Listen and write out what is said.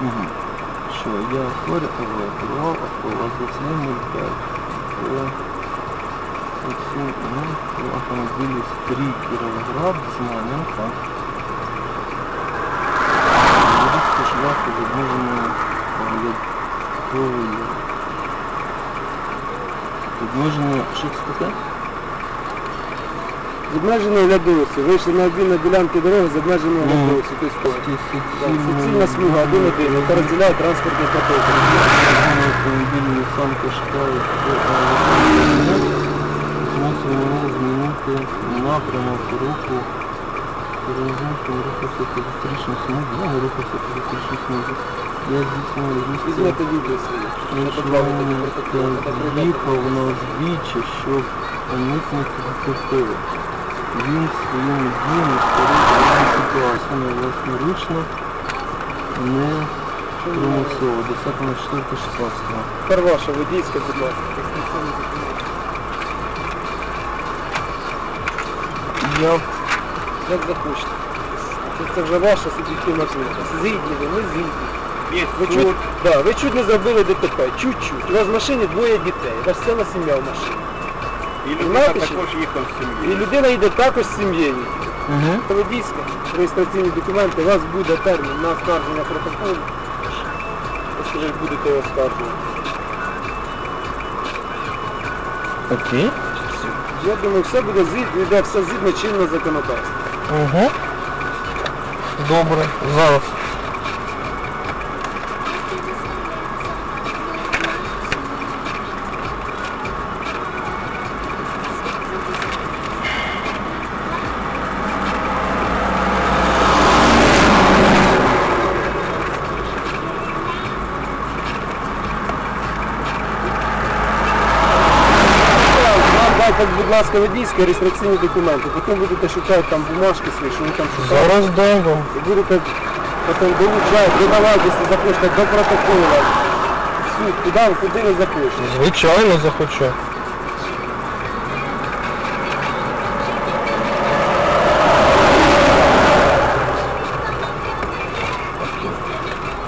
Угу. Що, я хворий керував автовазицним 05. Оцю, ну, у автомобілі стрій Кіровоград з Маненка. Шляху з обмеженою оглядовою. З що це? З обмеженою. Вийшли на обійну ділянку дороги з обмеженою Ну. Тобто Суцільна смуга, один один, яка розділяє транспортний поток. автомобіль Nissan Qashqai змусив мене змінити напрямок руху. Переїжджати рухався по зустрічній смузі. Я рухався по зустрічній смузі. Я здійснив різницю. Візьмете відео. Їхав на узбіччя, щоб уникнути детективи. Він своїми діями дану ситуацію власноручно, не примусово, 10.04.16. Тепер ваша водійська, будь ласка. Я Як захочете. Це, це вже ваша суб'єктивна думка. Згідні ви, ми згідні. Ви чуть, да, ви чуть не зробили ДТП, чуть-чуть. У вас в машині двоє дітей, у вас ціла сім'я в машині. І людина Знаєте, що- також їхав з І сім'єю. людина йде також з сім'єю. угу. Водійська, реєстраційні документи, у вас буде термін на оскарження протоколу. Якщо ви будете оскаржувати. Окей. Я думаю, все буде згідно, йде все згідно чинного законодавства. Угу. Добре. Зараз. Вам дайте, будь ласка, водійські реєстраційні документи, потім будете шукати там бумажки свої, що ви там шукаєте. Зараз дам вам. І будете потім долучати, додавати, якщо захочете, до протоколу. Суд, куди, ви захочете. Звичайно захочу.